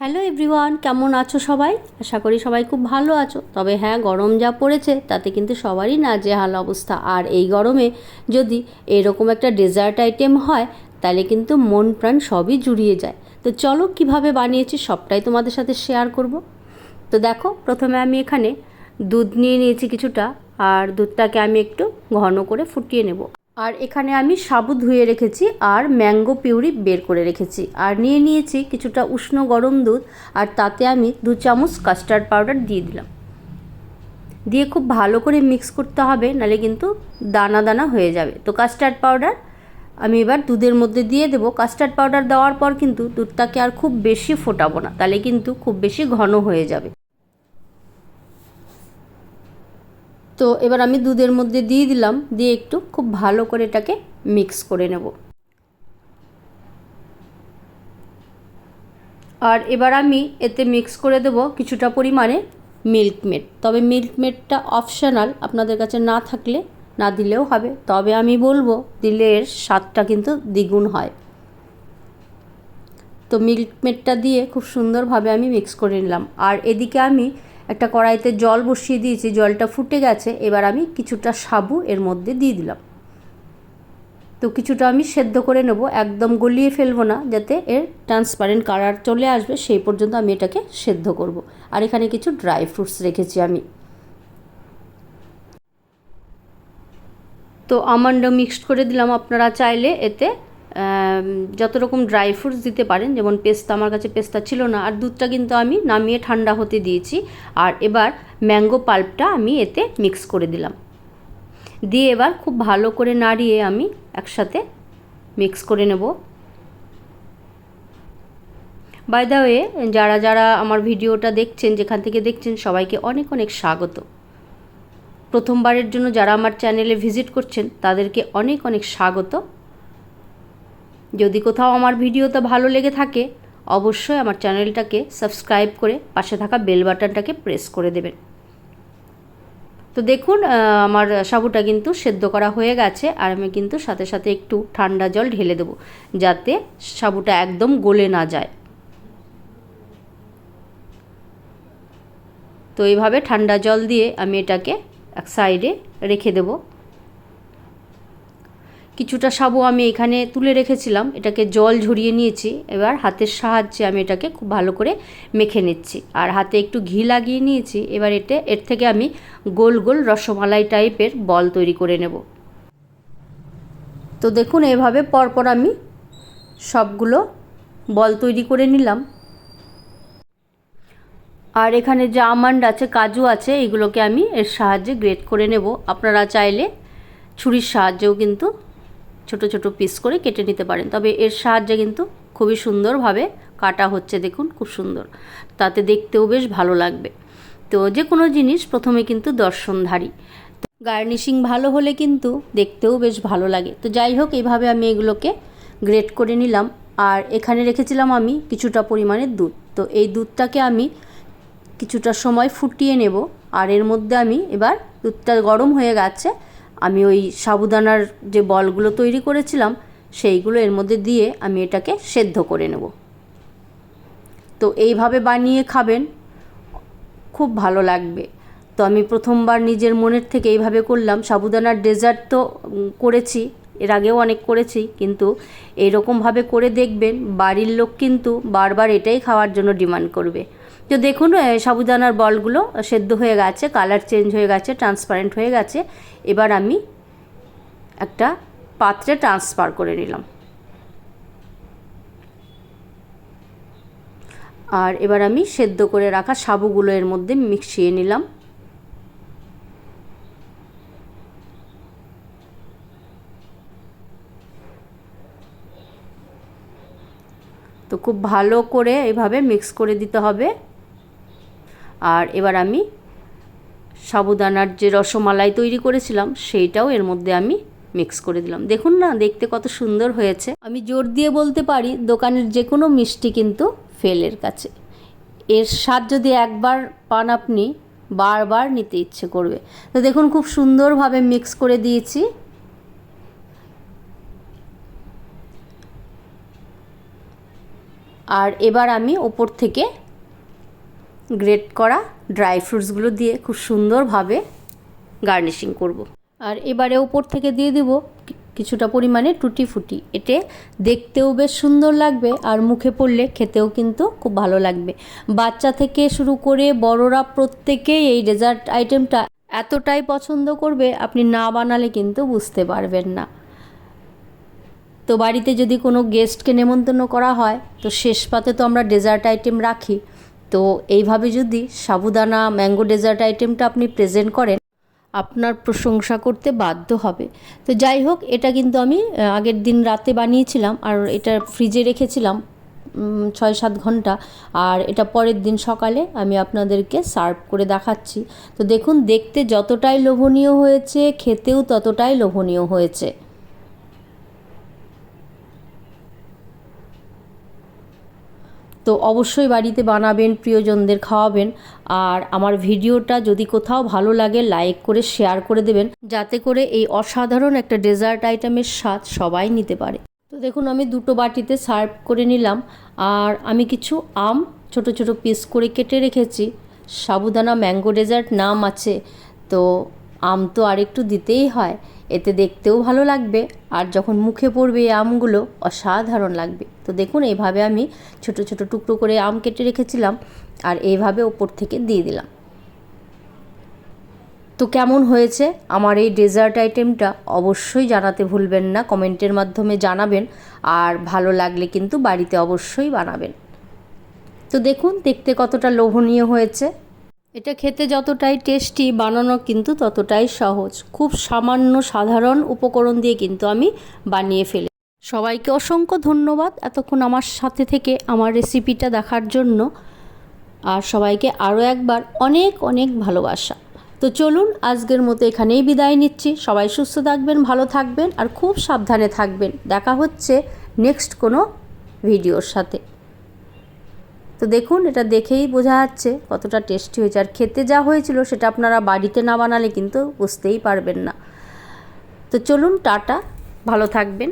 Hello everyone, কেমন আছো সবাই? আশা করি সবাই খুব ভালো আছো। তবে হ্যাঁ গরম যা পড়েছে, তাতে কিন্তু সবারই না হাল অবস্থা। আর এই গরমে যদি এরকম একটা ডেজার্ট আইটেম হয়, তাহলে কিন্তু মন প্রাণ সবই জুড়িয়ে যায়। তো চলো, কীভাবে বানিয়েছি সবটাই তোমাদের সাথে শেয়ার করব। তো দেখো, প্রথমে আমি এখানে দুধ নিয়ে নিয়েছি কিছুটা, আর দুধটাকে আমি একটু ঘন করে ফুটিয়ে নেব। আর এখানে আমি সাবু ধুয়ে রেখেছি আর ম্যাঙ্গো পিউরি বের করে রেখেছি। আর নিয়ে নিয়েছি কিছুটা উষ্ণ গরম দুধ আর তাতে আমি দু চামচ কাস্টার্ড পাউডার দিয়ে দিলাম। দিয়ে খুব ভালো করে মিক্স করতে হবে, নালে কিন্তু দানা দানা হয়ে যাবে। তো কাস্টার্ড পাউডার আমি এবার দুধের মধ্যে দিয়ে দেবো। কাস্টার্ড পাউডার দেওয়ার পর কিন্তু দুধটাকে আর খুব বেশি ফোটাবো না তাহলে কিন্তু খুব বেশি ঘন হয়ে যাবে। তো এবার আমি দুধের মধ্যে দিয়ে দিলাম, দিয়ে একটু খুব ভালো করে এটাকে মিক্স করে নেব। আর এবার আমি এতে মিক্স করে দেব কিছুটা পরিমাণে মিল্ক মেড তবে মিল্ক মেডটা অপশনাল আপনাদের কাছে না থাকলে না দিলেও হবে। তবে আমি বলব, দিলে এর স্বাদটা কিন্তু দ্বিগুণ হয়। তো মিল্ক মেডটা দিয়ে খুব সুন্দরভাবে আমি মিক্স করে নিলাম। আর এদিকে আমি একটা কড়াইতে জল বসিয়ে দিয়েছি, জলটা ফুটে গেছে, এবার আমি কিছুটা সাবু এর মধ্যে দিয়ে দিলাম। তো কিছুটা আমি সেদ্ধ করে নেব, একদম গলিয়ে ফেলব না, যাতে এর ট্রান্সপারেন্ট কালার চলে আসবে, সেই পর্যন্ত আমি এটাকে সেদ্ধ করব। আর এখানে কিছু ড্রাই ফ্রুটস রেখেছি আমি। তো আমন্ডও মিক্সড করে দিলাম, আপনারা চাইলে এতে যত রকম ড্রাই ফ্রুটস দিতে পারেন, যেমন পেস্তা, আমার কাছে পেস্তা ছিল না, আর দুধটা কিন্তু আমি নামিয়ে ঠান্ডা হতে দিয়েছি, আর এবার ম্যাঙ্গো পাল্পটা আমি এতে মিক্স করে দিলাম। দিয়ে এবার খুব ভালো করে নাড়িয়ে আমি একসাথে মিক্স করে নেব। বাই দা ওয়ে যারা যারা আমার ভিডিওটা দেখছেন, যেখান থেকে দেখছেন, সবাইকে অনেক অনেক স্বাগত। প্রথমবারের জন্য যারা আমার চ্যানেলে ভিজিট করছেন, তাদেরকে অনেক অনেক স্বাগত। যদি কোথাও আমার ভিডিওটা ভালো লেগে থাকে, অবশ্যই আমার চ্যানেলটাকে সাবস্ক্রাইব করে পাশে থাকা বেল বাটনটাকে প্রেস করে দেবেন। তো দেখুন আমার সাবুটা কিন্তু সেদ্ধ করা হয়ে গেছে, আর আমি কিন্তু সাথে সাথে একটু ঠান্ডা জল ঢেলে দেবো, যাতে সাবুটা একদম গলে না যায়। তো এইভাবে ঠান্ডা জল দিয়ে আমি এটাকে এক সাইডে রেখে দেবো। কিছুটা সাবু আমি এখানে তুলে রেখেছিলাম। এটাকে জল ঝরিয়ে নিয়েছি। এবার হাতের সাহায্যে আমি এটাকে খুব ভালো করে মেখে নিচ্ছি। আর হাতে একটু ঘি লাগিয়ে নিয়েছি। এবার এতে, এর থেকে আমি গোল গোল রসমালাই টাইপের বল তৈরি করে নেব। তো দেখুন, এভাবে পরপর আমি সবগুলো বল তৈরি করে নিলাম। আর এখানে যে আমন্ড আছে, কাজু আছে, এগুলোকে আমি এর সাহায্যে গ্রেট করে নেব। আপনারা চাইলে ছুরির সাহায্যেও কিন্তু ছোট ছোট পিস করে কেটে নিতে পারেন। তবে এর সাহায্যে কিন্তু খুবই সুন্দরভাবে কাটা হচ্ছে দেখুন, খুব সুন্দর। তাতে দেখতেও বেশ ভালো লাগবে। তো যে কোনো জিনিস প্রথমে কিন্তু দর্শনধারী। গার্নিশিং ভালো হলে কিন্তু দেখতেও বেশ ভালো লাগে। তো যাই হোক এইভাবে আমি এগুলোকে গ্রেট করে নিলাম। আর এখানে রেখেছিলাম আমি কিছুটা পরিমাণের দুধ। তো এই দুধটাকে আমি কিছুটা সময় ফুটিয়ে নেব। আর এর মধ্যে আমি এবার দুধটা গরম হয়ে গেছে। আমি ওই সাবুদানার যে বলগুলো তৈরি করেছিলাম, সেইগুলো এর মধ্যে দিয়ে আমি এটাকে সেদ্ধ করে নেব। তো এইভাবে বানিয়ে খাবেন, খুব ভালো লাগবে। তো আমি প্রথমবার নিজের মনের থেকে এইভাবে করলাম। সাবুদানার ডেজার্ট তো করেছি, এর আগেও অনেক করেছি, কিন্তু এইরকমভাবে করে দেখবেন, বাড়ির লোক কিন্তু বারবার এটাই খাওয়ার জন্য ডিমান্ড করবে। তো দেখুন সাবুদানার বলগুলো সেদ্ধ হয়ে গেছে, কালার চেঞ্জ হয়ে গেছে ট্রান্সপারেন্ট হয়ে গেছে। এবার আমি একটা পাত্রে ট্রান্সফার করে নিলাম। আর এবার আমি সেদ্ধ করে রাখা সাবুগুলো এর মধ্যে মিশিয়ে নিলাম। তো খুব ভালো করে এভাবে মিক্স করে দিতে হবে। আর এবার আমি সাবুদানার যে রসমালাই তৈরি করেছিলাম, সেইটাও এর মধ্যে আমি মিক্স করে দিলাম। দেখুন না, দেখতে কত সুন্দর হয়েছে। আমি জোর দিয়ে বলতে পারি, দোকানের যে কোনো মিষ্টি কিন্তু ফেলের কাছে। এর স্বাদ যদি একবার পান আপনি, বারবার নিতে ইচ্ছে করবে। তো দেখুন, খুব সুন্দরভাবে মিক্স করে দিয়েছি। আর এবার আমি ওপর থেকে গ্রেট করা ড্রাই ফ্রুটসগুলো দিয়ে খুব সুন্দরভাবে গার্নিশিং করব। আর এবারে ওপর থেকে দিয়ে দেব কিছুটা পরিমাণে টুটি ফুটি। এতে দেখতেও বেশ সুন্দর লাগবে আর মুখে পড়লে খেতেও কিন্তু খুব ভালো লাগবে। বাচ্চা থেকে শুরু করে বড়রা প্রত্যেকেই এই ডেজার্ট আইটেমটা এতটাই পছন্দ করবে, আপনি না বানালে কিন্তু বুঝতে পারবেন না। তো বাড়িতে যদি কোনো গেস্টকে নেমন্তন্ন করা হয়, তো শেষ পাতে তো আমরা ডেজার্ট আইটেম রাখি। তো এইভাবে যদি সাবুদানা, ম্যাঙ্গো ডেজার্ট আইটেমটা আপনি প্রেজেন্ট করেন, আপনার প্রশংসা করতে বাধ্য হবে। তো যাই হোক, এটা কিন্তু আমি আগের দিন রাতে বানিয়েছিলাম আর এটা ফ্রিজে রেখেছিলাম ছয় সাত ঘণ্টা। আর এটা পরের দিন সকালে আমি আপনাদেরকে সার্ভ করে দেখাচ্ছি। তো দেখুন, দেখতে যতটাই লোভনীয় হয়েছে, খেতেও ততটাই লোভনীয় হয়েছে। তো অবশ্যই বাড়িতে বানাবেন, প্রিয়জনদের খাওয়াবেন। আর আমার ভিডিওটা যদি কোথাও ভালো লাগে লাইক করে শেয়ার করে দেবেন। যাতে করে এই অসাধারণ একটা ডেজার্ট আইটেমের স্বাদ সবাই নিতে পারে। তো দেখুন, আমি দুটো বাটিতে সার্ভ করে নিলাম। আর আমি কিছু আম ছোট ছোট পিস করে কেটে রেখেছি। সাবুদানা ম্যাঙ্গো ডেজার্ট নাম আছে। তো আম তো আর একটু দিতেই হয়। এতে দেখতেও ভালো লাগবে। আর যখন মুখে পড়বে এই আমগুলো, অসাধারণ লাগবে। তো দেখুন, এইভাবে আমি ছোট ছোট টুকরো করে আম কেটে রেখেছিলাম আর এইভাবে ওপর থেকে দিয়ে দিলাম। তো কেমন হয়েছে আমার এই ডেজার্ট আইটেমটা অবশ্যই জানাতে ভুলবেন না, কমেন্টের মাধ্যমে জানাবেন। আর ভালো লাগলে কিন্তু বাড়িতে অবশ্যই বানাবেন। তো দেখুন, দেখতে কতটা লোভনীয় হয়েছে। এটা খেতে যতটাই টেস্টি বানানো কিন্তু ততটাই সহজ। খুব সামান্য সাধারণ উপকরণ দিয়ে কিন্তু আমি বানিয়ে ফেলি। সবাইকে অসংখ্য ধন্যবাদ এতক্ষণ আমার সাথে থেকে আমার রেসিপিটা দেখার জন্য। আর সবাইকে আরও একবার অনেক অনেক ভালোবাসা। তো চলুন, আজকের মতো এখানেই বিদায় নিচ্ছি। সবাই সুস্থ থাকবেন, ভালো থাকবেন, আর খুব সাবধানে থাকবেন। দেখা হচ্ছে নেক্সট কোনো ভিডিওর সাথে। তো দেখুন, এটা দেখেই বোঝা যাচ্ছে কতটা টেস্টি হয়েছে। আর খেতে যা হয়েছিল সেটা আপনারা বাড়িতে না বানালে কিন্তু বুঝতেই পারবেন না। তো চলুন, টাটা। ভালো থাকবেন।